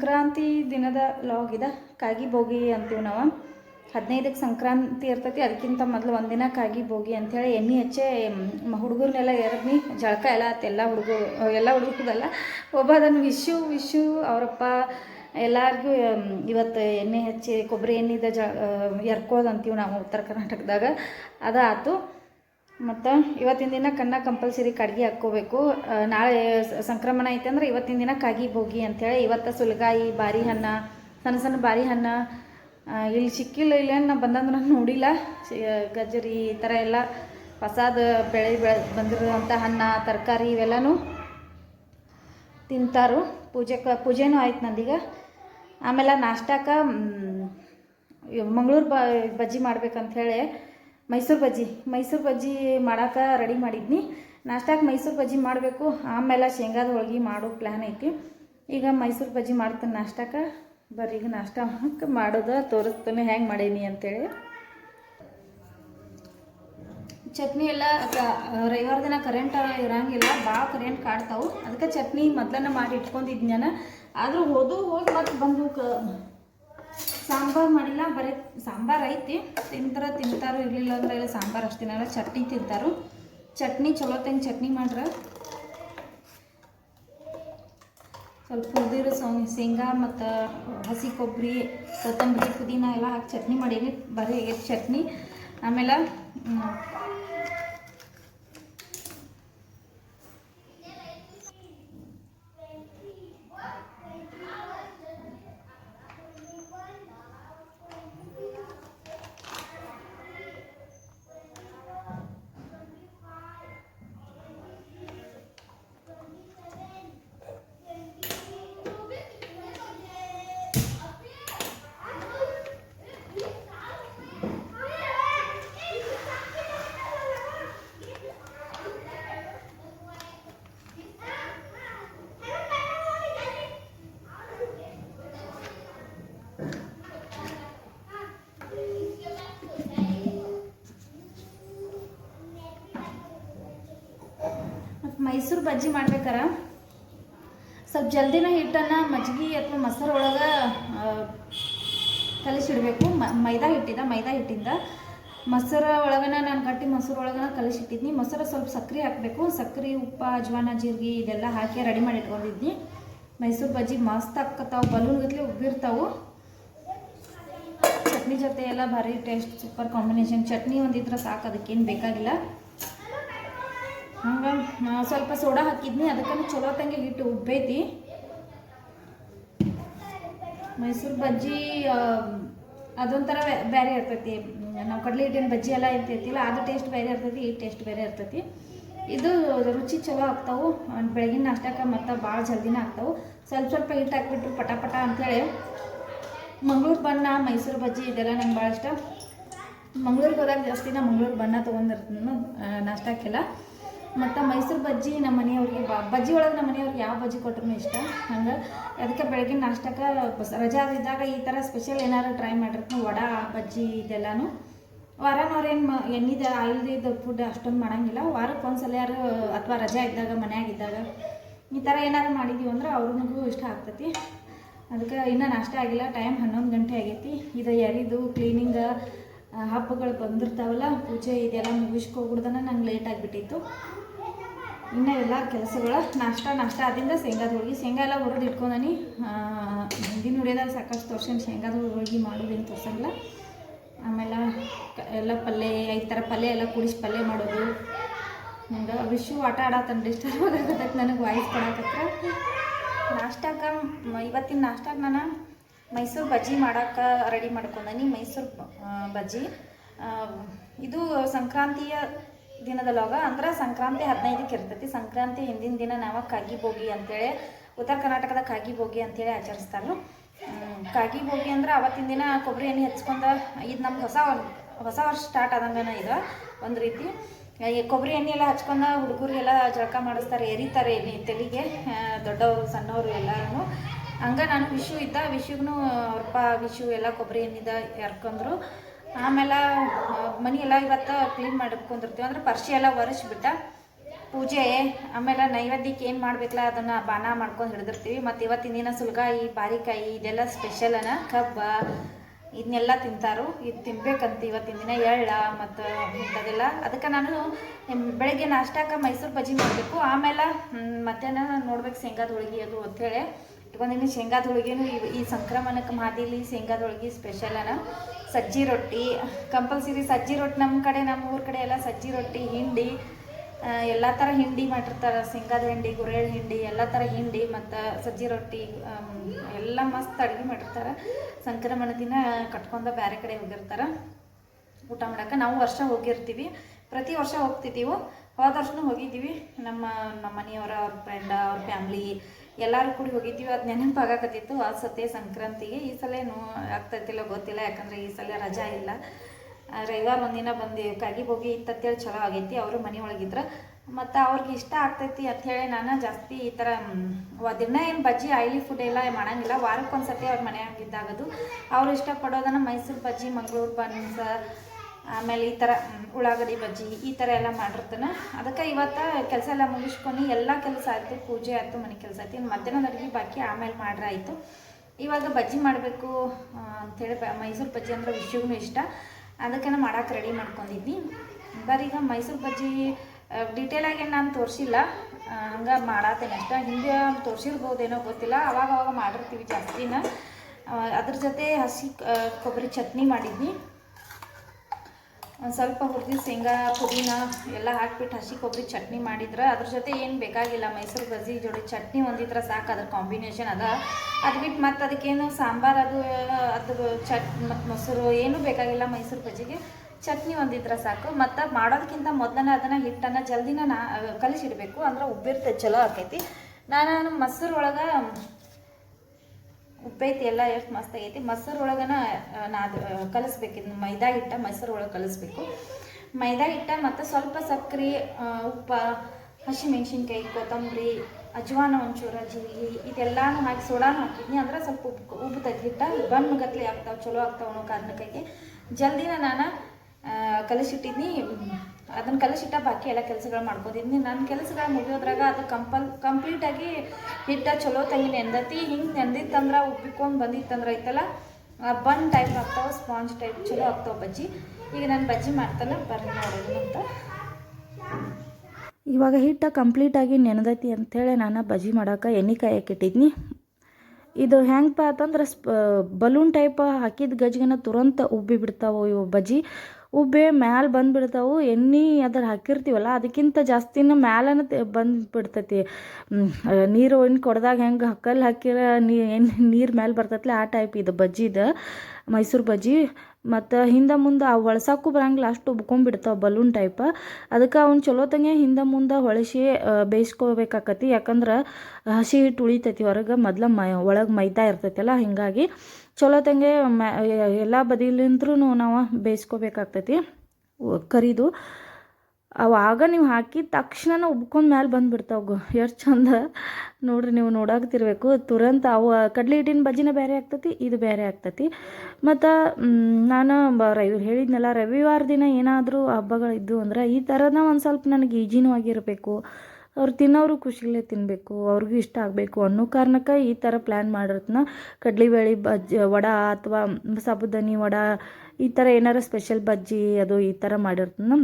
ಸಂಕ್ರಾಂತಿ ದಿನದ ಲಾಗ್ ಇದ. ಕಾಗಿ ಬೋಗಿ ಅಂತೀವಿ ನಾವು. ಹದಿನೈದಕ್ಕೆ ಸಂಕ್ರಾಂತಿ ಇರ್ತೈತಿ, ಅದಕ್ಕಿಂತ ಮೊದಲು ಒಂದಿನ ಕಾಗಿ ಭೋಗಿ ಅಂಥೇಳಿ ಎಣ್ಣೆ ಹಚ್ಚೆ ಹುಡುಗರನ್ನೆಲ್ಲ ಎರಡ್ನಿ ಜಳಕ ಎಲ್ಲ ಆತ ಎಲ್ಲ ಹುಡುಗರು ಎಲ್ಲ ಹುಡುಗರದಲ್ಲ. ಒಬ್ಬ ಅದನ್ನು ವಿಶು ವಿಶು ಅವರಪ್ಪ ಎಲ್ಲರಿಗೂ ಇವತ್ತು ಎಣ್ಣೆ ಹಚ್ಚಿ ಕೊಬ್ಬರಿ ಎಣ್ಣೆದ ಜ, ಎರ್ಕೋದು ಅಂತೀವಿ ನಾವು ಉತ್ತರ ಕರ್ನಾಟಕದಾಗ. ಅದು ಆತು. ಮತ್ತು ಇವತ್ತಿನ ದಿನ ಕಣ್ಣ ಕಂಪಲ್ಸರಿ ಕಡ್ಗೆ ಹಾಕ್ಕೋಬೇಕು. ನಾಳೆ ಸಂಕ್ರಮಣ ಐತೆ ಅಂದ್ರೆ ಇವತ್ತಿನ ದಿನ ಕಾಗಿ ಭೋಗಿ ಅಂಥೇಳಿ ಇವತ್ತು ಸುಲಗಾಯಿ, ಬಾರಿ ಹಣ್ಣ, ಸಣ್ಣ ಸಣ್ಣ ಬಾರಿ ಹಣ್ಣ ಇಲ್ಲಿ ಸಿಕ್ಕಿಲ್ಲ, ಇಲ್ಲ ನಾ ಬಂದಂದ್ರೆ ನಾನು ನೋಡಿಲ್ಲ. ಗಜ್ಜರಿ ಈ ಥರ ಎಲ್ಲ ಹೊಸಾದ ಬೆಳೆ ಬೆಳೆ ಬಂದಿರುವಂಥ ಹಣ್ಣ, ತರಕಾರಿ ಇವೆಲ್ಲನೂ ತಿಂತಾರು. ಪೂಜೆಗೆ ಪೂಜೆನೂ ಆಯ್ತು ನಂದೀಗ. ಆಮೇಲೆ ನಾಷ್ಟಕ್ಕೆ ಮಂಗಳೂರು ಬ, ಬಜ್ಜಿ ಮಾಡ್ಬೇಕಂಥೇಳಿ ಮೈಸೂರು ಬಜ್ಜಿ ಮೈಸೂರು ಬಜ್ಜಿ ಮಾಡಕ್ಕೆ ರೆಡಿ ಮಾಡಿದ್ನಿ. ನಾಷ್ಟಕ್ಕೆ ಮೈಸೂರು ಬಜ್ಜಿ ಮಾಡಬೇಕು. ಆಮೇಲೆ ಶೇಂಗಾದ ಹೋಳ್ಗೆ ಮಾಡೋ ಪ್ಲ್ಯಾನ್ ಐತಿ. ಈಗ ಮೈಸೂರು ಬಜ್ಜಿ ಮಾಡ್ತೀನಿ ನಾಷ್ಟಕ್ಕೆ ಬರ್ರಿ ಈಗ ನಾಷ್ಟ ಮಾಡೋದ ತೋರಿಸ್ತಾನೆ, ಹೆಂಗೆ ಮಾಡೀನಿ ಅಂತೇಳಿ. ಚಟ್ನಿ ಎಲ್ಲ ರವಿವಾರ ದಿನ ಕರೆಂಟ್ ಇರೋಂಗಿಲ್ಲ ಭಾಳ ಕರೆಂಟ್ ಕಾಡ್ತಾವೆ. ಅದಕ್ಕೆ ಚಟ್ನಿ ಮೊದಲನ್ನ ಮಾಡಿ ಇಟ್ಕೊಂಡಿದ್ನ ನಾನು ಆದರೂ ಹೋದು ಹೋಗಿ ಮತ್ತೆ ಬಂದು ಕ ಸಾಂಬಾರು ಮಾಡಿಲ್ಲ, ಬರೀ ಸಾಂಬಾರು ಐತಿ. ತಿಂತಾರ ತಿಂತಾರೋ ಇರಲಿಲ್ಲ ಅಂದ್ರೆ ಇಲ್ಲ ಸಾಂಬಾರು ಅಷ್ಟು ತಿನ್ನಲ್ಲ ಚಟ್ನಿ ತಿಂತಾರು. ಚಟ್ನಿ ಚಲೋ ತಂಗೆ ಚಟ್ನಿ ಮಾಡ್ರೆ. ಸ್ವಲ್ಪ ಹುರಿದಿರೋ ಸೌ ಶೇಂಗಾ ಮತ್ತು ಹಸಿ ಕೊಬ್ಬರಿ ಕೊತ್ತಂಬರಿ, ಪುದೀನ ಎಲ್ಲ ಹಾಕಿ ಚಟ್ನಿ ಮಾಡೀನಿ ಬರೀ ಚಟ್ನಿ. ಆಮೇಲೆ ಮೈಸೂರು ಬಜ್ಜಿ ಮಾಡ್ಬೇಕಾರ? ಸ್ವಲ್ಪ ಜಲ್ದಿನ ಹಿಟ್ಟನ್ನು ಮಜ್ಜಿಗೆ ಅಥವಾ ಮೊಸರು ಒಳಗೆ ಕಲಿಸಿಡಬೇಕು. ಮೈದಾ ಹಿಟ್ಟಿದ, ಮೈದಾ ಹಿಟ್ಟಿಂದ. ಮೊಸರ ಒಳಗನ ನಾನು ಕಟ್ಟಿ ಮೊಸರು ಒಳಗನ ಕಲಿಸಿಟ್ಟಿದ್ನಿ. ಮೊಸರು ಸ್ವಲ್ಪ ಸಕ್ಕರೆ ಹಾಕಬೇಕು. ಸಕ್ಕರೆ ಉಪ್ಪು, ಅಜ್ವಾನ, ಜೀರಿಗೆ ಇದೆಲ್ಲ ಹಾಕಿ ರೆಡಿ ಮಾಡಿ ಇಟ್ಕೊಂಡಿದ್ನಿ ಮೈಸೂರು ಬಜ್ಜಿ ಮಸ್ತ್ ಬಲೂನ್ ಗತ್ಲೆ ಉಬ್ಬಿರ್ತಾವು. ಚಟ್ನಿ ಜೊತೆ ಎಲ್ಲ ಭಾರಿ ಟೇಸ್ಟ್, ಸೂಪರ್ ಕಾಂಬಿನೇಷನ್. ಚಟ್ನಿ ಒಂದಿದ್ರೆ ಸಾಕು, ಅದಕ್ಕೇನು ಬೇಕಾಗಿಲ್ಲ. ಹಂಗೆ ಸ್ವಲ್ಪ ಸೋಡಾ ಹಾಕಿದ್ನಿ ಅದಕ್ಕೂ ಚಲೋ ತಂಗೆ ಹಿಟ್ಟು ಉಬ್ಬೈತಿ. ಮೈಸೂರು ಬಜ್ಜಿ ಅದೊಂಥರ ಬೇರೆ ಇರ್ತೈತಿ. ನಾವು ಕಡಲೆ ಹಿಟ್ಟಿನ ಬಜ್ಜಿ ಎಲ್ಲ ಇರ್ತೈತಿಲ್ಲ, ಅದು ಟೇಸ್ಟ್ ಬೇರೆ ಇರ್ತೈತಿ, ಈ ಟೇಸ್ಟ್ ಬೇರೆ ಇರ್ತೈತಿ. ಇದು ರುಚಿ ಚಲೋ ಆಗ್ತಾವು ಬೆಳಗಿನ ನಾಷ್ಟಕ್ಕೆ ಮತ್ತು ಭಾಳ ಜಲ್ದಿನ ಆಗ್ತಾವು. ಸ್ವಲ್ಪ ಸ್ವಲ್ಪ ಹಿಟ್ಟು ಹಾಕ್ಬಿಟ್ಟು ಪಟ ಪಟ ಅಂಥೇಳಿ ಮಂಗ್ಳೂರು ಬಣ್ಣ, ಮೈಸೂರು ಬಜ್ಜಿ, ಇದೆಲ್ಲ ನಂಗೆ ಭಾಳ ಇಷ್ಟ. ಮಂಗ್ಳೂರಿಗೆ ಹೋದಾಗ ಜಾಸ್ತಿ ನಾ ಮಂಗ್ಳೂರು ಬಣ್ಣ ತೊಗೊಂಡಿರ್ತೀನಿ ನಾಷ್ಟಕ್ಕೆಲ್ಲ. ಮತ್ತು ಮೈಸೂರು ಬಜ್ಜಿ ನಮ್ಮ ಮನೆಯವ್ರಿಗೆ ಬ ಬಜ್ಜಿ ಒಳಗೆ ನಮ್ಮ ಮನೆಯವ್ರಿಗೆ ಯಾವ ಬಜ್ಜಿ ಕೊಟ್ರೂ ಇಷ್ಟ. ಹಂಗೆ ಅದಕ್ಕೆ ಬೆಳಗ್ಗೆ ನಾಷ್ಟಕ್ಕೆ ರಜಾ ಇದ್ದಾಗ ಈ ಥರ ಸ್ಪೆಷಲ್ ಏನಾದ್ರು ಟ್ರೈ ಮಾಡಿರ್ತೀನಿ. ವಡ, ಬಜ್ಜಿ ಇದೆಲ್ಲನೂ. ವಾರನವ್ರೇನು ಎಣ್ಣಿದ ಆಯಿಲ್ದಿದ್ದು ಫುಡ್ ಅಷ್ಟೊಂದು ಮಾಡಂಗಿಲ್ಲ. ವಾರಕ್ಕೆ ಒಂದ್ಸಲ ಯಾರು ಅಥವಾ ರಜಾ ಇದ್ದಾಗ ಮನೆಯಾಗಿದ್ದಾಗ ಈ ಥರ ಏನಾರು ಮಾಡಿದ್ದೀವಿ ಅಂದ್ರೆ ಅವ್ರಿಗೂ ಇಷ್ಟ ಆಗ್ತೈತಿ. ಅದಕ್ಕೆ ಇನ್ನೂ ನಾಷ್ಟ ಆಗಿಲ್ಲ. ಟೈಮ್ ಹನ್ನೊಂದು ಗಂಟೆ ಆಗೈತಿ. ಇದು ಎರಿದು ಕ್ಲೀನಿಂಗ್ ಹಬ್ಬಗಳು ಬಂದಿರ್ತಾವಲ್ಲ, ಪೂಜೆ ಇದೆಲ್ಲ ಮುಗಿಸ್ಕೊಬಿಡ್ದನ ನಂಗೆ ಲೇಟ್ ಆಗಿಬಿಟ್ಟಿತ್ತು. ಇನ್ನೂ ಎಲ್ಲ ಕೆಲಸಗಳ ನಾಷ್ಟ ನಾಷ್ಟ ಆದಿಂದ ಶೇಂಗಾದ ಹೋಳಿಗೆ. ಶೇಂಗಾ ಎಲ್ಲ ಹುರಿದು ಇಟ್ಕೊಂಡನಿ. ಹಿಂದಿನ ಹುಡಿಯೋದಾಗ ಸಾಕಷ್ಟು ತೋರ್ಸೇನು, ಶೇಂಗಾದ ಹೋಳಿಗೆ ಮಾಡೋದೇನು ತೋರ್ಸಂಗಿಲ್ಲ. ಆಮೇಲೆ ಎಲ್ಲ ಪಲ್ಯ ಐದು ಥರ ಪಲ್ಯ ಎಲ್ಲ ಕುಡಿಸಿ ಪಲ್ಯ ಮಾಡೋದು. ಹಂಗೆ ವಿಶು ಆಟ ಆಡತ್ತಂದು ಡಿಸ್ಟರ್ಬ್ ಆಗತ್ತೆ ನನಗೆ ವಾಯ್ಸ್ ಕೊಡಕತ್ರ. ನಾಷ್ಟಾಗ ಇವತ್ತಿನ ನಾಷ್ಟಾಗ ನಾನು ಮೈಸೂರು ಬಜ್ಜಿ ಮಾಡೋಕೆ ರೆಡಿ ಮಾಡ್ಕೊಂಡಿ ಮೈಸೂರು ಬಜ್ಜಿ. ಇದು ಸಂಕ್ರಾಂತಿಯ ದಿನದಲ್ಲೋಗ ಅಂದ್ರೆ ಸಂಕ್ರಾಂತಿ ಹದಿನೈದಕ್ಕೆ ಇರ್ತೈತಿ. ಸಂಕ್ರಾಂತಿ ಹಿಂದಿನ ದಿನ ನಾವು ಕಾಗಿ ಭೋಗಿ ಅಂತೇಳಿ, ಉತ್ತರ ಕರ್ನಾಟಕದ ಕಾಗಿ ಭೋಗಿ ಅಂತೇಳಿ ಆಚರಿಸ್ತಾರೆ ಕಾಗಿ ಭೋಗಿ ಅಂದ್ರೆ ಅವತ್ತಿನ ದಿನ ಕೊಬ್ಬರಿ ಎಣ್ಣೆ ಹಚ್ಕೊಂಡು, ಇದು ನಮ್ಗೆ ಹೊಸ ಹೊಸ ವರ್ಷ ಸ್ಟಾರ್ಟ್ ಆದಂಗನ ಇದು, ಒಂದು ರೀತಿ. ಈ ಕೊಬ್ಬರಿ ಎಣ್ಣೆ ಎಲ್ಲ ಹಚ್ಕೊಂಡು ಹುಡುಗರಿಗೆಲ್ಲ ಜಳಕ ಮಾಡಿಸ್ತಾರೆ, ಎರಿತಾರೆ ಎಣ್ಣೆ ತಲೆಗೆ ದೊಡ್ಡವರು, ಸಣ್ಣವರು ಎಲ್ಲರೂ ಹಂಗೆ ನಾನು ವಿಶು ಇದ್ದ ವಿಶುಗೂ ಅವ್ರಪ್ಪ ವಿಶು ಎಲ್ಲ ಕೊಬ್ಬರಿ ಎಣ್ಣಿದ ಎರ್ಕೊಂಡ್ರು ಆಮೇಲೆ ಮನೆಯೆಲ್ಲ ಇವತ್ತು ಕ್ಲೀನ್ ಮಾಡ್ಕೊಂಡಿರ್ತೀವಿ ಅಂದ್ರೆ ಪರ್ಶಿ ಎಲ್ಲ ಒರೆಸ್ಬಿಟ್ಟ ಪೂಜೆ, ಆಮೇಲೆ ನೈವೇದ್ಯಕ್ಕೆ ಏನು ಮಾಡ್ಬೇಕಲ್ಲ ಅದನ್ನು ಬಾನ ಮಾಡ್ಕೊಂಡು ಹಿಡಿದಿರ್ತೀವಿ. ಮತ್ತು ಇವತ್ತಿನ ದಿನ ಸುಲ್ಗಾಯಿ, ಬಾರಿಕಾಯಿ ಇದೆಲ್ಲ ಸ್ಪೆಷಲನ ಕಬ್ಬ ಇದನ್ನೆಲ್ಲ ತಿಂತಾರು. ಇದು ತಿನ್ಬೇಕಂತ ಇವತ್ತಿನ ದಿನ ಎಳ್ಳ, ಮತ್ತು ಇಂಥದ್ದೆಲ್ಲ ಅದಕ್ಕೆ ನಾನು ಬೆಳಗ್ಗೆ ನಾಷ್ಟಾಕ ಮೈಸೂರು ಬಜ್ಜಿ ಮಾಡಬೇಕು. ಆಮೇಲೆ ಮಧ್ಯಾಹ್ನ ನೋಡ್ಬೇಕು ಶೇಂಗಾದ ಹೋಳಿಗೆ ಅದು ಅಂತೇಳಿ ಇಟ್ಕೊಂಡಿನಿ ಶೇಂಗಾದ ಹೋಳಿಗೆನೂ ಈ- ಸಂಕ್ರಮಣಕ್ಕೆ ಮಾದಿಲಿ ಶೇಂಗಾದ ಹೋಳಿಗೆ ಸ್ಪೆಷಲನ ಸಜ್ಜಿ ರೊಟ್ಟಿ ಕಂಪಲ್ಸರಿ ಸಜ್ಜಿ ರೊಟ್ಟಿ ನಮ್ಮ ಕಡೆ ನಮ್ಮ ಊರ ಕಡೆ ಎಲ್ಲ ಸಜ್ಜಿ ರೊಟ್ಟಿ, ಹಿಂಡಿ ಎಲ್ಲ ಥರ ಹಿಂಡಿ ಮಾಡಿರ್ತಾರೆ. ಶೇಂಗಾದ ಹಿಂಡಿ ಗುರೆಳ್ ಹಿಂಡಿ, ಎಲ್ಲ ಥರ ಹಿಂಡಿ ಮತ್ತು ಸಜ್ಜಿ ರೊಟ್ಟಿ ಎಲ್ಲ ಮಸ್ತ್ ಅಡುಗೆ ಮಾಡಿರ್ತಾರೆ. ಸಂಕ್ರಮಣ ದಿನ ಕಟ್ಕೊಂಡ ಬೇರೆ ಕಡೆ ಹೋಗಿರ್ತಾರೆ. ಊಟ ಮಾಡಕ್ಕೆ ನಾವು ವರ್ಷ ಹೋಗಿರ್ತೀವಿ. ಪ್ರತಿ ವರ್ಷ ಹೋಗ್ತಿದ್ದೀವಿ ಹೋದ ವರ್ಷನೂ ಹೋಗಿದ್ದೀವಿ. ನಮ್ಮ ನಮ್ಮ ಮನೆಯವರ, ಅವ್ರ ಫ್ರೆಂಡ ಅವ್ರ ಫ್ಯಾಮ್ಲಿ ಎಲ್ಲರೂ ಕೂಡಿ ಹೋಗಿದ್ದೀವಿ. ಅದು ನೆನಪಾಗಕತ್ತಿತ್ತು. ಆ ಸತಿ ಸಂಕ್ರಾಂತಿಗೆ ಈ ಸಲ ನೋ ಆಗ್ತೈತಿಲ್ಲ ಗೊತ್ತಿಲ್ಲ. ಯಾಕಂದರೆ ಈ ಸಲ ರಜಾ ಇಲ್ಲ. ರವಿವಾರ ಒಂದಿನ ಬಂದು ಕಾಗಿ ಹೋಗಿ ಇತ್ತಂತೇಳಿ ಚಲೋ ಆಗೈತಿ. ಅವರು ಮನೆ ಒಳಗಿದ್ರು. ಮತ್ತು ಅವ್ರಿಗೆ ಇಷ್ಟ ಆಗ್ತೈತಿ ಅಂಥೇಳಿ ನಾನು ಜಾಸ್ತಿ ಈ ಥರ ದಿನ ಏನು ಬಜ್ಜಿ, ಆಯಿಲಿ ಫುಡ್ ಎಲ್ಲ ಮಾಡೋಂಗಿಲ್ಲ. ವಾರಕ್ಕೆ ಸತಿ ಅವ್ರ ಮನೆಯಾಗಿದ್ದಾಗೋದು ಅವ್ರು ಇಷ್ಟಪಡೋದನ್ನ ಮೈಸೂರು ಬಜ್ಜಿ, ಮಂಗಳೂರು ಬನ್ಸ ಆಮೇಲೆ ಈ ಥರ ಉಳ್ಳಾಗಡ್ಡಿ ಬಜ್ಜಿ ಈ ಥರ ಎಲ್ಲ ಮಾಡಿರ್ತಾನೆ. ಅದಕ್ಕೆ ಇವತ್ತು ಕೆಲಸ ಎಲ್ಲ ಮುಗಿಸ್ಕೊಂಡು ಎಲ್ಲ ಕೆಲಸ ಆಯಿತು, ಪೂಜೆ ಆಯಿತು, ಮನೆ ಕೆಲಸ ಆಯ್ತು. ಇನ್ನು ಮಧ್ಯಾಹ್ನದ ಅಡುಗೆ ಬಾಕಿ ಆಮೇಲೆ ಮಾಡ್ರೆ ಆಯಿತು. ಇವಾಗ ಬಜ್ಜಿ ಮಾಡಬೇಕು ಅಂಥೇಳಿ ಬ, ಮೈಸೂರು ಬಜ್ಜಿ ಅಂದ್ರೆ ವಿಷಯಗೂ ಇಷ್ಟ. ಅದಕ್ಕೆ ನಾನು ಮಾಡಕ್ಕೆ ರೆಡಿ ಮಾಡ್ಕೊಂಡಿದ್ದೀನಿ ಬರೀ ಈಗ ಮೈಸೂರು ಬಜ್ಜಿ ಡೀಟೇಲಾಗಿ ನಾನು ತೋರಿಸಿಲ್ಲ. ಹಂಗೆ ಮಾಡತ್ತೇನೆ ಅಷ್ಟ. ಹಿಂದೆ ತೋರಿಸಿರ್ಬೋದೇನೋ ಗೊತ್ತಿಲ್ಲ. ಅವಾಗ ಅವಾಗ ಮಾಡಿರ್ತೀವಿ ಜಾಸ್ತಿನ. ಅದ್ರ ಜೊತೆ ಹಸಿ ಕೊಬ್ಬರಿ ಚಟ್ನಿ ಮಾಡಿದ್ನಿ. ಒಂದು ಸ್ವಲ್ಪ ಹುರಿದು ಶೇಂಗಾ, ಪುದೀನ ಎಲ್ಲ ಹಾಕ್ಬಿಟ್ಟು ಹಸಿ ಕೊಬ್ಬರಿ ಚಟ್ನಿ ಮಾಡಿದ್ರೆ ಅದ್ರ ಜೊತೆ ಏನು ಬೇಕಾಗಿಲ್ಲ. ಮೈಸೂರು ಬಜ್ಜಿ ಜೋಡಿ ಚಟ್ನಿ ಒಂದಿದ್ರೆ ಸಾಕು ಅದ್ರ ಕಾಂಬಿನೇಷನ್ ಅದ. ಅದು ಬಿಟ್ಟು ಮತ್ತು ಅದಕ್ಕೇನು ಸಾಂಬಾರು ಅದು ಅದು ಚಟ್ ಮತ್ತು ಮೊಸರು ಏನೂ ಬೇಕಾಗಿಲ್ಲ ಮೈಸೂರು ಬಜ್ಜಿಗೆ ಚಟ್ನಿ ಒಂದಿದ್ರೆ ಸಾಕು. ಮತ್ತು ಮಾಡೋದಕ್ಕಿಂತ ಮೊದಲನೇ ಅದನ್ನು ಹಿಟ್ಟನ್ನು ಜಲ್ದಿನ ನಾ, ಕಲಿಸಿಡಬೇಕು. ಅಂದ್ರೆ ಉಬ್ಬಿರ್ತೈತೆ ಚಲೋ ಆಕೈತಿ. ನಾನು ಮೊಸರು ಒಳಗೆ ಉಪ್ಪೈತಿ ಎಲ್ಲ ಎಷ್ಟು ಮಸ್ತ್ ಆಗೈತಿ. ಮೊಸರು ಒಳಗನ ನಾದು ಕಲಿಸ್ಬೇಕು. ಇದನ್ನ ಮೈದಾ ಹಿಟ್ಟ ಮೊಸರು ಒಳಗೆ ಕಲಿಸ್ಬೇಕು. ಮೈದಾ ಹಿಟ್ಟ ಮತ್ತು ಸ್ವಲ್ಪ ಸಕ್ಕರೆ ಉಪ್ಪ, ಹಸಿಮೆಣ್ಸಿನ್ಕಾಯಿ, ಕೊತ್ತಂಬರಿ, ಅಜ್ವಾನ ಒಂಚೂರ, ಜೀರಿಗೆ, ಇದೆಲ್ಲಾನು ಹಾಕಿ ಸೋಡಾನು ಹಾಕಿದ್ನಿ. ಅಂದ್ರೆ ಸ್ವಲ್ಪ ಉಪ್ಪು ಹಿಟ್ಟ ಬಣ್ಣ ಗತ್ತಲೆ ಆಗ್ತಾವೆ, ಚಲೋ ಆಗ್ತಾವೆ ಅನ್ನೋ ಕಾರಣಕ್ಕಾಗಿ ಜಲ್ದಿನ ನಾನು ಕಲಿಸಿಟ್ಟಿದ್ನಿ. ಅದನ್ನು ಕಲಸಿಟ್ಟ ಬಾಕಿ ಎಲ್ಲ ಕೆಲಸಗಳು ಮಾಡ್ಕೋತಿದ್ನಿ ನನ್ನ ಕೆಲಸಗಳು ಮುಗಿಯೋದ್ರಾಗ ಅದು ಕಂಪಲ್, ಕಂಪ್ಲೀಟಾಗಿ ಹಿಟ್ಟ ಚಲೋ ತಂಗಿ ನೆಂದತಿ ಹಿಂಗೆ ನೆಂದಿತ್ತಂದ್ರೆ ಉಬ್ಬಿಕೊಂಡು ಬಂದಿತ್ತಂದ್ರೆ ಐತಲ್ಲ? ಬನ್ ಟೈಪ್ ಆಗ್ತಾವೆ, ಸ್ಪಾಂಜ್ ಟೈಪ್ ಚಲೋ ಆಗ್ತಾವೆ ಬಜ್ಜಿ. ಈಗ ನಾನು ಬಜ್ಜಿ ಮಾಡ್ತಾನೆ, ಬರ್ರಿ ನೋಡೋದು ಅಂತ ಇವಾಗ ಹಿಟ್ಟು ಕಂಪ್ಲೀಟಾಗಿ ನೆನೆದೈತಿ ಅಂಥೇಳಿ ನಾನು ಬಜ್ಜಿ ಮಾಡೋಕೆ ಎಣ್ಣೆ ಕಾಯಕ್ಕೆ ಇಟ್ಟಿದ್ನಿ. ಇದು ಹೆಂಗಪ್ಪ ಅಂತಂದ್ರೆ ಸ್ಪ, ಬಲೂನ್ ಟೈಪ್ ಹಾಕಿದ ಗಜ್ಗೆನ ತುರಂತ ಉಬ್ಬಿ ಬಿಡ್ತಾವೆ ಇವು ಬಜ್ಜಿ. ಉಬ್ಬೆ ಮ್ಯಾಲೆ ಬಂದ್ಬಿಡ್ತಾವೆ, ಎಣ್ಣೆ ಅದ್ರ ಹಾಕಿರ್ತೀವಲ್ಲ, ಅದಕ್ಕಿಂತ ಜಾಸ್ತಿನ ಮ್ಯಾಲನ ಬಂದುಬಿಡ್ತೈತಿ. ನೀರು ಇನ್ನು ಕೊಡ್ದಾಗ ಹೆಂಗೆ ಹಕ್ಕಲ್ಲಿ ಹಾಕಿರ ನೀರು ಮ್ಯಾಲೆ ಬರ್ತೈತಲ್ಲ ಆ ಟೈಪ್ ಇದು ಬಜ್ಜಿದು ಮೈಸೂರು ಬಜ್ಜಿ. ಮತ್ತು ಹಿಂದೆ ಮುಂದೆ ಆ ಹೊಳ್ಸಕ್ಕೂ ಬರಂಗಿಲ್ಲ, ಅಷ್ಟು ಉಬ್ಕೊಂಡ್ಬಿಡ್ತಾವೆ ಬಲೂನ್ ಟೈಪ್ ಅದಕ್ಕೆ ಅವ್ನು ಚಲೋ ತಂಗೆ ಹಿಂದೆ ಮುಂದೆ ಹೊಳಸಿ ಬೇಯಿಸ್ಕೋಬೇಕಾಕತಿ. ಯಾಕಂದ್ರೆ ಹಸಿ ಹಿಟ್ಟು ಉಳಿತೈತಿ ಹೊರಗೆ, ಮೊದ್ಲು ಮೈ, ಒಳಗೆ ಮೈದಾ ಇರ್ತೈತಲ್ಲ, ಹಿಂಗಾಗಿ ಚಲೋ ತಂಗೆ ಮ್ಯಾ ಎಲ್ಲ ಬದಿಲಿಂದ್ರೂ ನಾವು ಬೇಯಿಸ್ಕೋಬೇಕಾಗ್ತೈತಿ. ಕರಿದು. ಅವಾಗ ನೀವು ಹಾಕಿದ ತಕ್ಷಣ ಉಬ್ಕೊಂಡು ಮ್ಯಾಲೆ ಬಂದುಬಿಡ್ತಾವೆ ಎಷ್ಟು ಚಂದ. ನೋಡ್ರಿ, ನೀವು ನೋಡಾಕ್ತಿರ್ಬೇಕು ತುರಂತ ಅವು ಕಡಲೆ ಹಿಟ್ಟಿನ ಬಜ್ಜಿನ ಬೇರೆ ಆಗ್ತೈತಿ, ಇದು ಬೇರೆ ಆಗ್ತೈತಿ. ಮತ್ತು ನಾನು ಬ, ರವಿ, ಹೇಳಿದ್ನಲ್ಲ, ರವಿವಾರ ದಿನ ಏನಾದರೂ ಹಬ್ಬಗಳಿದ್ದು ಅಂದ್ರೆ ಈ ಥರನ ಒಂದು ಸ್ವಲ್ಪ ನನಗೆ ಈಜಿನೂ ಆಗಿರಬೇಕು. ಅವ್ರು ತಿನ್ನೋರು ಖುಷಿಲೇ ತಿನ್ನಬೇಕು ಅವ್ರಿಗೂ ಇಷ್ಟ ಆಗಬೇಕು ಅನ್ನೋ ಕಾರಣಕ್ಕೆ ಈ ಥರ ಪ್ಲ್ಯಾನ್ ಮಾಡಿರ್ತನ ಕಡ್ಲಿಬೇಳೆ ಬಜ್ಜಿ ವಡ ಅಥವಾ ಸಾಬುದಾನಿ ವಡ ಈ ಥರ ಏನಾರ ಸ್ಪೆಷಲ್ ಬಜ್ಜಿ ಅದು ಈ ಥರ ಮಾಡಿರ್ತನ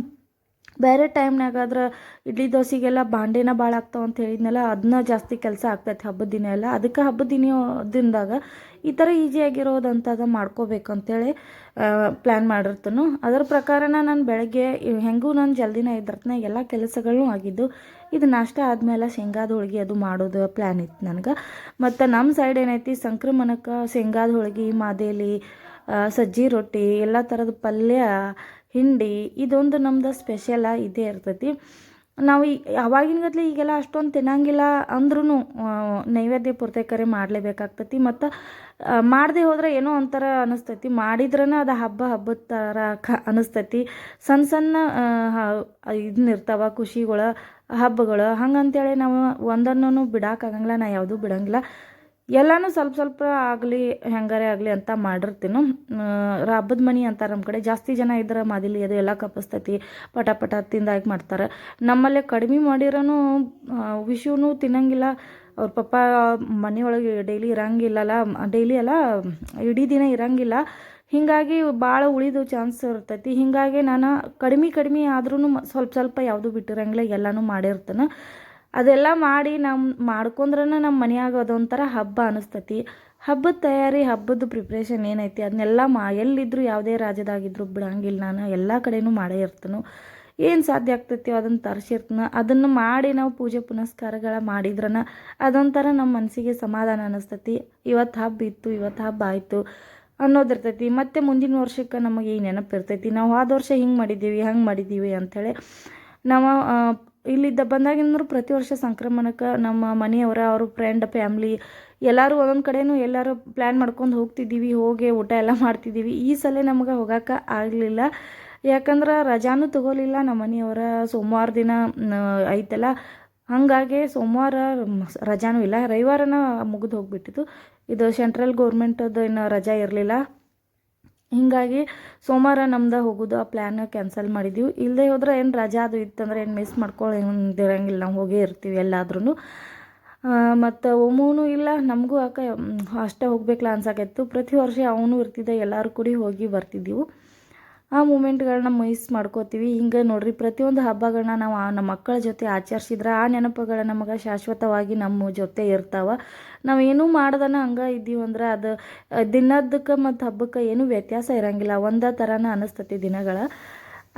ಬೇರೆ ಟೈಮ್ನಾಗಾದ್ರೆ ಇಡ್ಲಿ ದೋಸೆಗೆಲ್ಲ ಬಾಂಡೆನ ಭಾಳ ಆಗ್ತಾವ ಅಂತ ಹೇಳಿದ್ನಲ್ಲ ಅದನ್ನ ಜಾಸ್ತಿ ಕೆಲಸ ಆಗ್ತೈತೆ ಹಬ್ಬದ ದಿನ ಎಲ್ಲ. ಅದಕ್ಕೆ ಹಬ್ಬದ ದಿನ ದಿನದಾಗ ಈ ಥರ ಈಸಿಯಾಗಿರೋದು ಅಂಥದ್ದು ಮಾಡ್ಕೋಬೇಕು ಅಂತೇಳಿ ಪ್ಲ್ಯಾನ್ ಮಾಡಿರ್ತನು. ಅದರ ಪ್ರಕಾರನ ನಾನು ಬೆಳಗ್ಗೆ ಹೆಂಗೂ ನಾನು ಜಲ್ದಿನ ಇದ್ರತ್ನ ಎಲ್ಲ ಕೆಲಸಗಳನ್ನೂ ಆಗಿದ್ದು ಇದು ನಾಷ್ಟ ಆದಮೇಲೆ ಶೇಂಗಾದ ಹೋಳಿಗೆ ಅದು ಮಾಡೋದು ಪ್ಲ್ಯಾನ್ ಇತ್ತು ನನಗೆ. ಮತ್ತು ನಮ್ಮ ಸೈಡ್ ಏನೈತಿ, ಸಂಕ್ರಮಣಕ್ಕೆ ಶೇಂಗಾದ ಹೋಳಿಗೆ, ಮಾದೇಲಿ ಸಜ್ಜಿ ರೊಟ್ಟಿ, ಎಲ್ಲ ಥರದ ಪಲ್ಯ, ಹಿಂಡಿ ಇದೊಂದು ನಮ್ದು ಸ್ಪೆಷಲ ಇದೇ ಇರ್ತೈತಿ. ನಾವು ಅವಾಗಿನ ಗದ್ಲೆ ಈಗೆಲ್ಲ ಅಷ್ಟೊಂದು ತಿನ್ನಂಗಿಲ್ಲ ಅಂದ್ರೂ ನೈವೇದ್ಯ ಪೂರ್ತೈಕರೆ ಮಾಡಲೇಬೇಕಾಗ್ತತಿ. ಮತ್ತು ಮಾಡದೆ ಹೋದ್ರೆ ಏನೋ ಒಂಥರ ಅನಿಸ್ತೈತಿ. ಮಾಡಿದ್ರೇ ಅದು ಹಬ್ಬ ಹಬ್ಬದ ಥರ ಕ ಅನಿಸ್ತೈತಿ. ಸಣ್ಣ ಸಣ್ಣ ಇದನ್ನ ಇರ್ತಾವ, ಖುಷಿಗಳು, ಹಬ್ಬಗಳು. ಹಂಗಂತೇಳಿ ನಾವು ಒಂದನ್ನು ಬಿಡೋಕ್ಕಾಗಂಗಿಲ್ಲ ನಾ ಯಾವುದೂ ಬಿಡೋಂಗಿಲ್ಲ. ಎಲ್ಲನೂ ಸ್ವಲ್ಪ ಸ್ವಲ್ಪ ಆಗಲಿ, ಹೆಂಗಾರೆ ಆಗಲಿ ಅಂತ ಮಾಡಿರ್ತೀನಿ. ಹಬ್ಬದ ಮನೆ ಅಂತಾರೆ ನಮ್ಮ ಕಡೆ. ಜಾಸ್ತಿ ಜನ ಇದ್ರೆ ಮಾದಿಲಿ, ಅದು ಎಲ್ಲ ಕಪ್ಪಿಸ್ತೈತಿ. ಪಟ ಪಟ ತಿಂದಾಗಿ ಮಾಡ್ತಾರೆ. ನಮ್ಮಲ್ಲೇ ಕಡಿಮೆ ಮಾಡಿರೋನು ವಿಷುನೂ ತಿನ್ನಂಗಿಲ್ಲ. ಅವ್ರ ಪಪ್ಪ ಮನೆಯೊಳಗೆ ಡೈಲಿ ಇರಂಗಿಲ್ಲಲ್ಲ ಡೈಲಿ ಅಲ್ಲ, ಇಡೀ ದಿನ ಇರಂಗಿಲ್ಲ. ಹೀಗಾಗಿ ಭಾಳ ಉಳಿದು ಚಾನ್ಸ್ ಇರ್ತೈತಿ. ಹೀಗಾಗಿ ನಾನು ಕಡಿಮೆ ಕಡಿಮೆ ಆದ್ರೂ ಸ್ವಲ್ಪ ಸ್ವಲ್ಪ ಯಾವುದು ಬಿಟ್ಟಿರಂಗಿಲ್ಲ, ಎಲ್ಲನೂ ಮಾಡಿರ್ತಾನೆ. ಅದೆಲ್ಲ ಮಾಡಿ ನಮ್ಮ ಮಾಡ್ಕೊಂಡ್ರೆ ನಮ್ಮ ಮನೆಯಾಗ ಅದೊಂಥರ ಹಬ್ಬ ಅನಿಸ್ತತಿ. ಹಬ್ಬದ ತಯಾರಿ, ಹಬ್ಬದ ಪ್ರಿಪ್ರೇಷನ್ ಏನೈತಿ ಅದನ್ನೆಲ್ಲ ಮಾ ಎಲ್ಲಿದ್ದರೂ ಯಾವುದೇ ರಾಜ್ಯದಾಗಿದ್ದರೂ ಬಿಡಂಗಿಲ್ಲ. ನಾನು ಎಲ್ಲ ಕಡೆಯೂ ಮಾಡೇ ಇರ್ತೇನೆ. ಏನು ಸಾಧ್ಯ ಆಗ್ತೈತಿ ಅದನ್ನು ತರಿಸಿರ್ತನ. ಅದನ್ನು ಮಾಡಿ ನಾವು ಪೂಜೆ ಪುನಸ್ಕಾರಗಳ ಮಾಡಿದ್ರನ, ಅದೊಂಥರ ನಮ್ಮ ಮನಸ್ಸಿಗೆ ಸಮಾಧಾನ ಅನ್ನಿಸ್ತೈತಿ ಇವತ್ತು ಹಬ್ಬ ಇತ್ತು ಇವತ್ತು ಹಬ್ಬ ಆಯಿತು ಅನ್ನೋದಿರ್ತೈತಿ. ಮತ್ತು ಮುಂದಿನ ವರ್ಷಕ್ಕೆ ನಮಗೆ ಈ ನೆನಪು ಇರ್ತೈತಿ. ನಾವು ಹೋದ ವರ್ಷ ಹಿಂಗೆ ಮಾಡಿದ್ದೀವಿ, ಹಂಗೆ ಮಾಡಿದ್ದೀವಿ ಅಂಥೇಳಿ ನಾವು ಇಲ್ಲಿದ್ದ ಬಂದಾಗಿಂದ್ರೂ ಪ್ರತಿ ವರ್ಷ ಸಂಕ್ರಮಣಕ್ಕೆ ನಮ್ಮ ಮನೆಯವರ, ಅವ್ರ ಫ್ರೆಂಡ್ ಫ್ಯಾಮ್ಲಿ ಎಲ್ಲರೂ ಒಂದೊಂದು ಕಡೆನೂ ಎಲ್ಲರೂ ಪ್ಲ್ಯಾನ್ ಮಾಡ್ಕೊಂಡು ಹೋಗ್ತಿದ್ದೀವಿ. ಹೋಗಿ ಊಟ ಎಲ್ಲ ಮಾಡ್ತಿದ್ದೀವಿ. ಈ ಸಲ ನಮಗೆ ಹೋಗೋಕೆ ಆಗಲಿಲ್ಲ. ಯಾಕಂದ್ರೆ ರಜಾನೂ ತಗೋಲಿಲ್ಲ ನಮ್ಮ ಮನೆಯವರ. ಸೋಮವಾರ ದಿನ ಐತಲ್ಲ. ಹಾಗಾಗಿ ಸೋಮವಾರ ರಜಾನೂ ಇಲ್ಲ. ರವಿವಾರನ ಮುಗಿದು ಹೋಗಿಬಿಟ್ಟಿತ್ತು. ಇದು ಸೆಂಟ್ರಲ್ ಗೌರ್ಮೆಂಟದ್ದು ಇನ್ನು ರಜಾ ಇರಲಿಲ್ಲ. ಹೀಗಾಗಿ ಸೋಮವಾರ ನಮ್ದು ಹೋಗೋದು, ಆ ಪ್ಲ್ಯಾನ್ ಕ್ಯಾನ್ಸಲ್ ಮಾಡಿದ್ದೀವಿ ಇಲ್ಲದೆ ಹೋದ್ರೆ ಏನು ರಜಾ ಅದು ಇತ್ತಂದ್ರೆ ಏನು ಮಿಸ್ ಮಾಡ್ಕೊಳ್ಳೋದಿರಂಗಿಲ್ಲ ನಾವು ಹೋಗೇ ಇರ್ತೀವಿ ಎಲ್ಲಾದ್ರೂ ಮತ್ತು ಒಮ್ಮೂ ಇಲ್ಲ. ನಮಗೂ ಆಕ ಅಷ್ಟೇ ಹೋಗ್ಬೇಕಲ್ಲ ಅನ್ಸಾಕೈತು ಪ್ರತಿ ವರ್ಷ ಅವನು ಇರ್ತಿದ್ದ. ಎಲ್ಲರೂ ಕೂಡಿ ಹೋಗಿ ಬರ್ತಿದ್ದೀವಿ. ಆ ಮೂಮೆಂಟ್ಗಳನ್ನ ಮಿಸ್ ಮಾಡ್ಕೋತೀವಿ. ಹಿಂಗೆ ನೋಡ್ರಿ, ಪ್ರತಿಯೊಂದು ಹಬ್ಬಗಳನ್ನ ನಾವು ನಮ್ಮ ಮಕ್ಕಳ ಜೊತೆ ಆಚರಿಸಿದ್ರೆ, ಆ ನೆನಪುಗಳು ನಮಗೆ ಶಾಶ್ವತವಾಗಿ ನಮ್ಮ ಜೊತೆ ಇರ್ತಾವೆ. ನಾವು ಏನೂ ಮಾಡ್ದನ ಹಂಗೆ ಇದ್ದೀವಿ ಅಂದ್ರೆ ಅದು ದಿನದಕ್ಕೆ ಮತ್ತು ಹಬ್ಬಕ್ಕೆ ಏನು ವ್ಯತ್ಯಾಸ ಇರಂಗಿಲ್ಲ. ಒಂದೇ ಥರನ ಅನಿಸ್ತತಿ ದಿನಗಳ.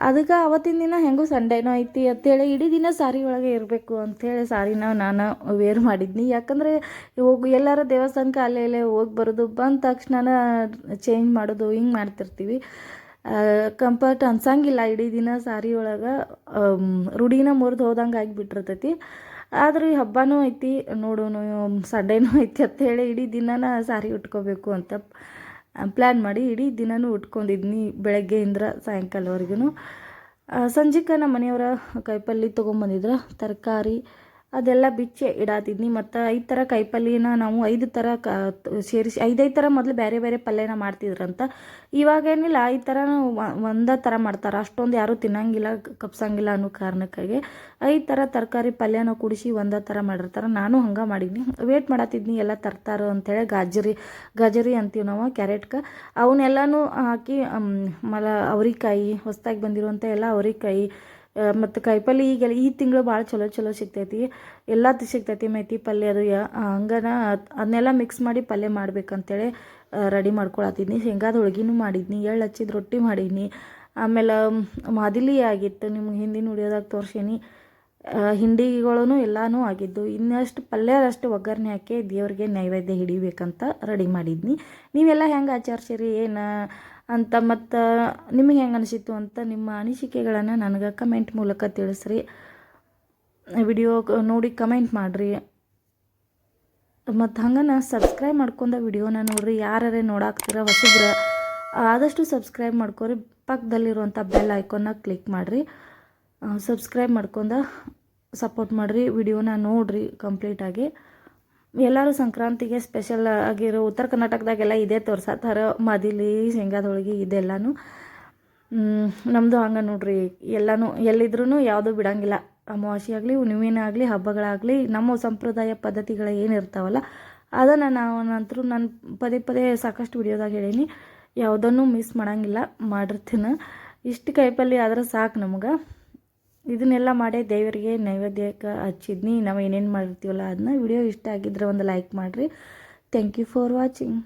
ಅದಕ್ಕೆ ಅವತ್ತಿನ ದಿನ ಹೆಂಗೂ ಸಂಡೇನೋ ಐತಿ ಅಂತೇಳಿ ಇಡೀ ದಿನ ಸಾರಿ ಒಳಗೆ ಇರಬೇಕು ಅಂಥೇಳಿ ಸಾರಿನ ನಾನು ವೇರ್ ಮಾಡಿದ್ನಿ. ಯಾಕಂದರೆ ಹೋಗಿ, ಎಲ್ಲರ ದೇವಸ್ಥಾನಕ್ಕೆ ಅಲ್ಲೇ ಇಲ್ಲೇ ಹೋಗಿ ಬರೋದು, ಬಂದ ತಕ್ಷಣ ಚೇಂಜ್ ಮಾಡೋದು, ಹಿಂಗೆ ಮಾಡ್ತಿರ್ತೀವಿ. ಕಂಫರ್ಟ್ ಅನ್ಸಂಗಿಲ್ಲ ಇಡೀ ದಿನ ಸಾರಿ ಒಳಗೆ ರೂಢಿನ ಮುರಿದು ಹೋದಂಗೆ ಆಗಿಬಿಟ್ಟಿರ್ತೈತಿ. ಆದರೂ ಈ ಹಬ್ಬನೂ ಐತಿ ನೋಡೋಣ ಸಂಡೇನೂ ಐತಿ ಅಂತ ಹೇಳಿ ಇಡೀ ದಿನನ ಸಾರಿ ಉಟ್ಕೋಬೇಕು ಅಂತ ಪ್ಲ್ಯಾನ್ ಮಾಡಿ ಇಡೀ ದಿನನೂ ಉಟ್ಕೊಂಡಿದ್ನಿ ಬೆಳಗ್ಗೆಯಿಂದ ಸಾಯಂಕಾಲವರೆಗೂ ಸಂಜೆಗೆ ನಮ್ಮ ಮನೆಯವರ ಕೈಪಲ್ಲಿ ತೊಗೊಂಬಂದಿದ್ರು ತರಕಾರಿ ಅದೆಲ್ಲ ಬಿಚ್ಚಿ ಇಡಾತಿದ್ನಿ. ಮತ್ತು ಐದು ಥರ ಕಾಯಿಪಲ್ಯನ ನಾವು ಐದು ಥರ ಕ, ಸೇರಿಸಿ ಐದೈದು ಥರ ಮೊದಲು ಬೇರೆ ಬೇರೆ ಪಲ್ಯನ ಮಾಡ್ತಿದ್ರಂತ. ಇವಾಗೇನಿಲ್ಲ ಐದು ಥರ ಒಂದೇ ಥರ ಮಾಡ್ತಾರೆ. ಅಷ್ಟೊಂದು ಯಾರೂ ತಿನ್ನಂಗಿಲ್ಲ, ಕಪ್ಸಂಗಿಲ್ಲ ಅನ್ನೋ ಕಾರಣಕ್ಕಾಗಿ ಐದು ಥರ ತರಕಾರಿ ಪಲ್ಯನ ಕುಡಿಸಿ ಒಂದೇ ಥರ ಮಾಡಿರ್ತಾರೆ. ನಾನು ಹಂಗೆ ಮಾಡಿದ್ನಿ. ವೇಟ್ ಮಾಡತ್ತಿದ್ನಿ ಎಲ್ಲ ತರ್ತಾರೋ ಅಂಥೇಳಿ ಗಾಜರಿ ಗಾಜರಿ ಅಂತೀವಿ ನಾವು ಕ್ಯಾರೆಟ್ಗೆ ಅವನ್ನೆಲ್ಲನೂ ಹಾಕಿ ಮಲ, ಅವರಿಕಾಯಿ, ಹೊಸ್ದಾಗಿ ಬಂದಿರುವಂಥ ಎಲ್ಲ ಅವರಿಕಾಯಿ ಮತ್ತು ಕಾಯಿಪಲ್ಲೆ ಈಗೆಲ್ಲ ಈ ತಿಂಗಳು ಭಾಳ ಚಲೋ ಚಲೋ ಸಿಗ್ತೈತಿ. ಎಲ್ಲ ಸಿಗ್ತೈತಿ ಮೆಥಿ ಪಲ್ಯ ಅದು ಹಂಗನ ಅದನ್ನೆಲ್ಲ ಮಿಕ್ಸ್ ಮಾಡಿ ಪಲ್ಯ ಮಾಡ್ಬೇಕಂತೇಳಿ ರೆಡಿ ಮಾಡ್ಕೊಳತ್ತಿದ್ನಿ ಶೇಂಗಾದ ಹೋಳ್ಗಿನೂ ಮಾಡಿದ್ನಿ, ಎಳ್ಳು ಹಚ್ಚಿದ ರೊಟ್ಟಿ ಮಾಡಿದ್ನಿ. ಆಮೇಲೆ ಮಾದಿಲಿ ಆಗಿತ್ತು ನಿಮ್ಗೆ ಹಿಂದಿನ ಉಡಿಯೋದಾಗ ತೋರ್ಸೀನಿ. ಹಿಂಡಿಗಳೂ ಎಲ್ಲನೂ ಆಗಿದ್ದು, ಇನ್ನಷ್ಟು ಪಲ್ಯದಷ್ಟು ಒಗ್ಗರಣೆ ಹಾಕಿ ದೇವ್ರಿಗೆ ನೈವೇದ್ಯ ಹಿಡಿಬೇಕಂತ ರೆಡಿ ಮಾಡಿದ್ನಿ. ನೀವೆಲ್ಲ ಹೆಂಗೆ ಆಚರಿಸಿರಿ? ಏನು ಅಂತ ಮತ್ತು ನಿಮಗೆ ಹೆಂಗೆ ಅನಿಸಿತ್ತು ಅಂತ ನಿಮ್ಮ ಅನಿಸಿಕೆಗಳನ್ನು ನನಗೆ ಕಮೆಂಟ್ ಮೂಲಕ ತಿಳಿಸ್ರಿ. ವಿಡಿಯೋ ನೋಡಿ ಕಮೆಂಟ್ ಮಾಡಿರಿ. ಮತ್ತು ಹಂಗನ ಸಬ್ಸ್ಕ್ರೈಬ್ ಮಾಡ್ಕೊಂಡ ವಿಡಿಯೋನ ನೋಡ್ರಿ. ಯಾರೇ ನೋಡಾಕ್ತೀರ ಹೊಸಬ್ರ, ಆದಷ್ಟು ಸಬ್ಸ್ಕ್ರೈಬ್ ಮಾಡ್ಕೊರಿ. ಪಕ್ಕದಲ್ಲಿರುವಂಥ ಬೆಲ್ ಐಕಾನ್ನ ಕ್ಲಿಕ್ ಮಾಡಿರಿ. ಸಬ್ಸ್ಕ್ರೈಬ್ ಮಾಡ್ಕೊಂಡ ಸಪೋರ್ಟ್ ಮಾಡಿರಿ. ವಿಡಿಯೋನ ನೋಡಿರಿ ಕಂಪ್ಲೀಟಾಗಿ ಎಲ್ಲರೂ ಸಂಕ್ರಾಂತಿಗೆ ಸ್ಪೆಷಲ್ ಆಗಿರೋ ಉತ್ತರ ಕರ್ನಾಟಕದಾಗೆಲ್ಲ ಇದೇ ತೋರ್ಸತ್ತಾರ ಮದಿಲಿ ಶೇಂಗಾದ ಹೋಳಿಗೆ ಇದೆಲ್ಲನೂ ನಮ್ಮದು ಹಂಗೆ ನೋಡ್ರಿ, ಎಲ್ಲನೂ ಎಲ್ಲಿದ್ರೂ ಯಾವುದೂ ಬಿಡಂಗಿಲ್ಲ. ಅಮಾವಾಸ್ಯೆ ಆಗಲಿ ಹುಣ್ಣಿಮೆನೇ ಆಗಲಿ ಹಬ್ಬಗಳಾಗಲಿ, ನಮ್ಮ ಸಂಪ್ರದಾಯ ಪದ್ಧತಿಗಳು ಏನಿರ್ತಾವಲ್ಲ ಅದನ್ನು ನಾವು ನಂತರ ನಾನು ಪದೇ ಪದೇ ಸಾಕಷ್ಟು ವಿಡಿಯೋದಾಗ ಹೇಳೀನಿ. ಯಾವುದನ್ನು ಮಿಸ್ ಮಾಡಂಗಿಲ್ಲ, ಮಾಡಿರ್ತೀನಿ. ಇಷ್ಟು ಕೈಪಲ್ಲಿ ಆದ್ರೆ ಸಾಕು ನಮ್ಗೆ. ಇದನ್ನೆಲ್ಲ ಮಾಡಿ ದೇವರಿಗೆ ನೈವೇದ್ಯಕ್ಕೆ ಹಚ್ಚಿದ್ನಿ. ನಾವು ಏನೇನು ಮಾಡಿರ್ತೀವಲ್ಲ ಅದನ್ನ ವಿಡಿಯೋ ಇಷ್ಟ ಆಗಿದ್ರೆ ಒಂದು ಲೈಕ್ ಮಾಡಿರಿ. Thank you for watching